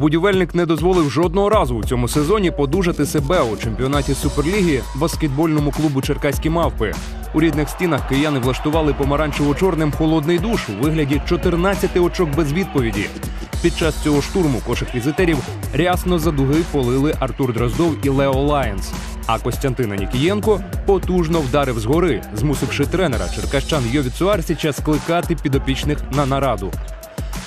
будівельник не дозволив жодного разу у цьому сезоні подужати себе у чемпіонаті суперліги баскетбольному клубу Черкаські мавпи. У рідних стінах кияни влаштували помаранчево-чорним холодний душ у вигляді 14 очок без відповіді. Під час цього штурму кошик візитерів рясно за дуги полили Артур Дроздов і Лео Лайонс. А Костянтина Нікієнко потужно вдарив згори, змусивши тренера черкащан Йовіцу Арсіча скликати підопічних на нараду.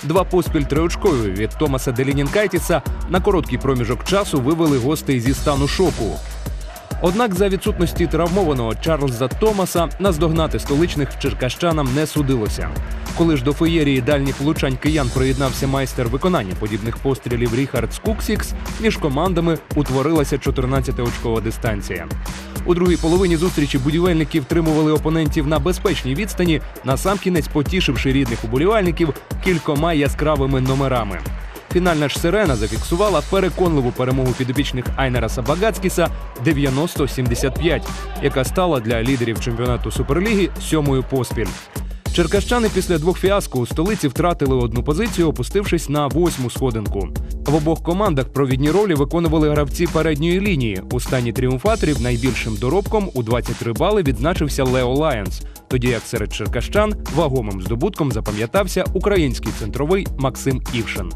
Два поспіль триочкові від Томаса Делінінкайтіса на короткий проміжок часу вивели гостей зі стану шоку. Однак за відсутності травмованого Чарльза Томаса наздогнати столичних черкащанам не судилося. Коли ж до феєрії дальніх влучань киян приєднався майстер виконання подібних пострілів Ріхард Скуксікс, між командами утворилася 14-очкова дистанція. У другій половині зустрічі будівельники втримували опонентів на безпечній відстані, насамкінець потішивши рідних уболівальників кількома яскравими номерами. Фінальна ж сирена зафіксувала переконливу перемогу підопічних Айнера Сабагацкіса 90-75, яка стала для лідерів чемпіонату Суперліги сьомою поспіль. Черкащани після двох фіаско у столиці втратили одну позицію, опустившись на восьму сходинку. В обох командах провідні ролі виконували гравці передньої лінії. У стані тріумфаторів найбільшим доробком у 23 бали відзначився Лео Лайонс, тоді як серед черкащан вагомим здобутком запам'ятався український центровий Максим Івшин.